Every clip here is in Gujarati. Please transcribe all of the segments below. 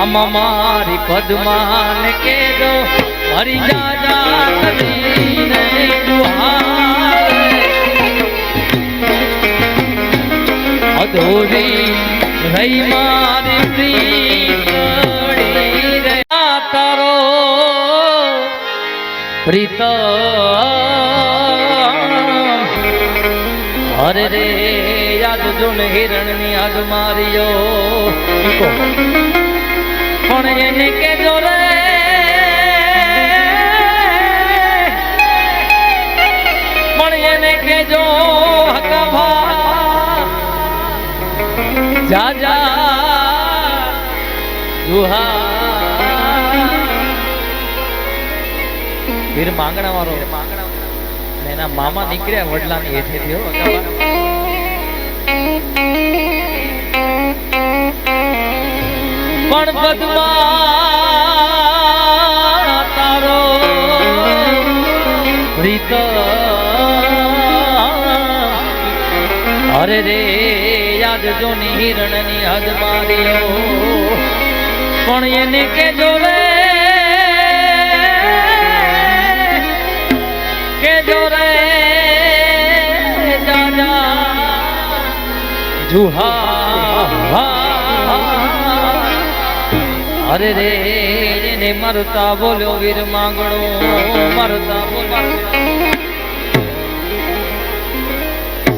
મામા મારી પદમાન કે દો હરી જા જા કરીને દુહાર અધૂરી રહી મારી આ તારો પ્રીતમ અરે રે યાદ જો ને હિરણની આગ માર્યો જા જા વીર માંગણા વાળો. માંગણા એના મામા નીકળ્યા વડલાની હેઠેથી હો પણ પદ્મા તારો પ્રીત. અરે રે, યાદ જો ની હિરણની હદ માર્યો પણ એને કેજો રે કેજો રે, જાજા જુહા અરે રે, એને મરતા બોલ્યો વીર માંગણો, મરતા બોલ્યો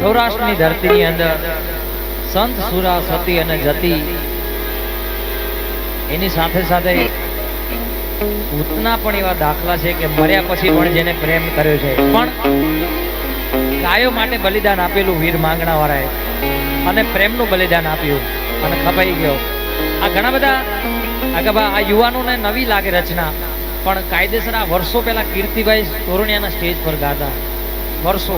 સૌરાષ્ટ્રની ધરતીની અંદર સંત સુરા, સતી અને જતી એની સાથે સાથે ભૂતના પણ એવા દાખલા છે કે મર્યા પછી પણ જેને પ્રેમ કર્યો છે. પણ ગાયો માટે બલિદાન આપેલું વીર માંગણા વાળાએ અને પ્રેમનું બલિદાન આપ્યું અને ખપાઈ ગયો. આ ઘણા બધા આગળ આ યુવાનોને નવી લાગે રચના. પણ કાયદેસર આ વર્ષો પહેલા કીર્તિભાઈ તોરણિયાના સ્ટેજ પર ગાતા વર્ષો.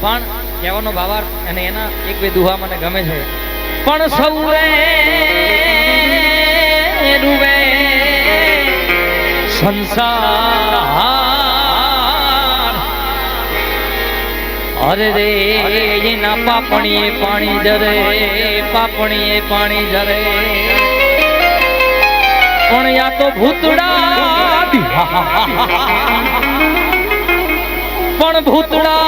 પણ કહેવાનો ભાવાર્થ અને એના એક બે દુહા મને ગમે છે. પણ સૌરે રૂવે સંસાર. અરે રે, એના પાપણીએ પાણી જરે, પાપણીએ પાણી જરે. પણ યા તો ભૂતડા. પણ ભૂતડા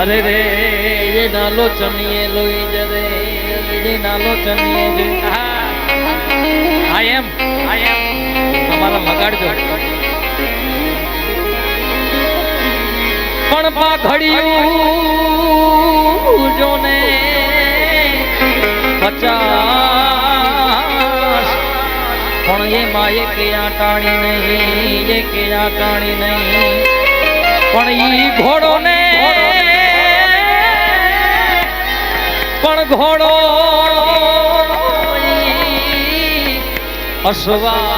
અરે રે, એ નાલો ચમીએ લોઈ જરે એ નાલો ચમીએ આઈ એમ આઈ એમ. અમારા મગાડજો. પણ પાઘડિયું જોને પચાસ. પણ એ એક આટાણી નહીં, એક આટાણી નહીં. પણ ઈ ઘોડો ને પણ ઘોડો ઈ અસવાર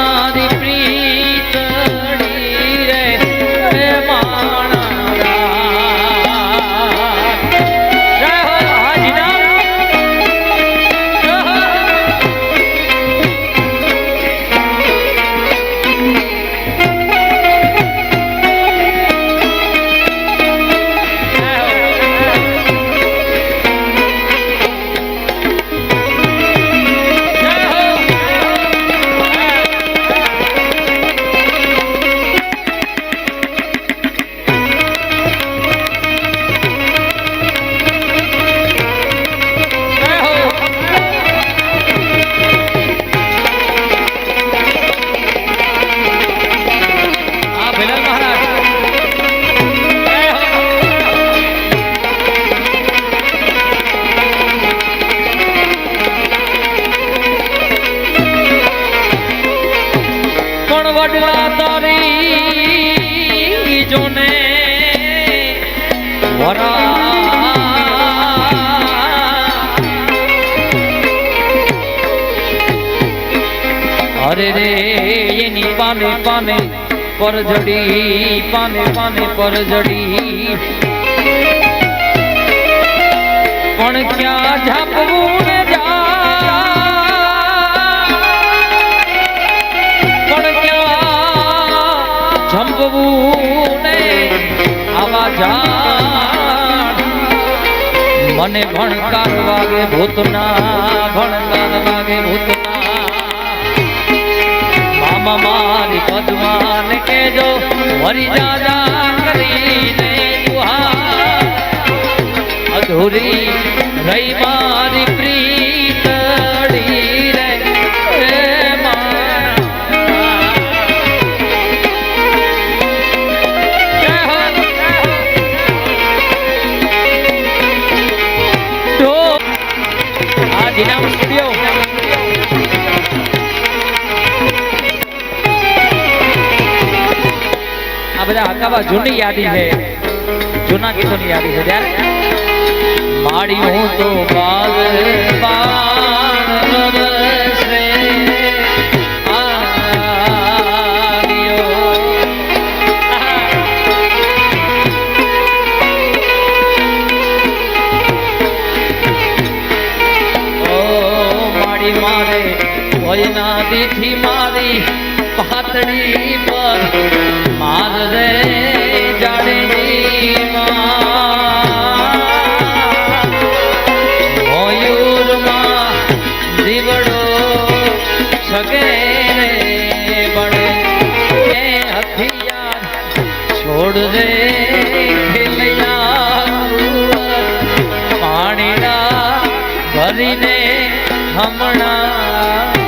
રહી મારી અરે રે એની પાને પાને પરજડી પાને પાને પરજડી. પણ ક્યાં ઝાપવું? મને ભણકાર વાગે ભૂતના ભણકાર વાગે ભૂતના. મામા મારી પદમાન કેજો મરી જાજા કરીને અધૂરી રહી મારી પ્રીતડી બધા હકાવા જૂની યાદી છે. જૂના ગીતોની યાદી છે. ત્યારે માડી હું તો મારે કોઈના દીઠી મારી પાતળી પર ભરીને હમણાં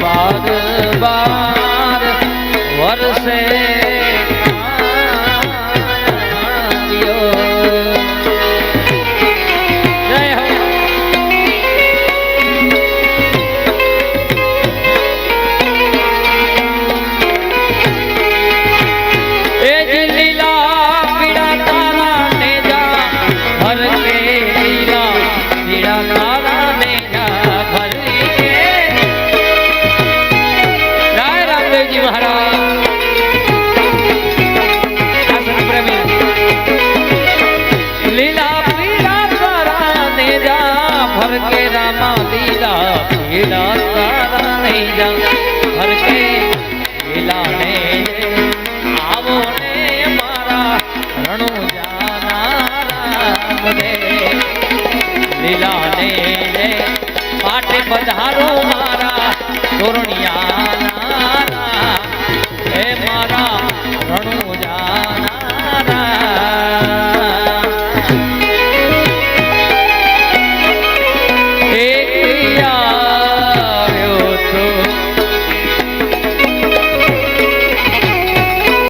બાર બાર વર્ષે લીલા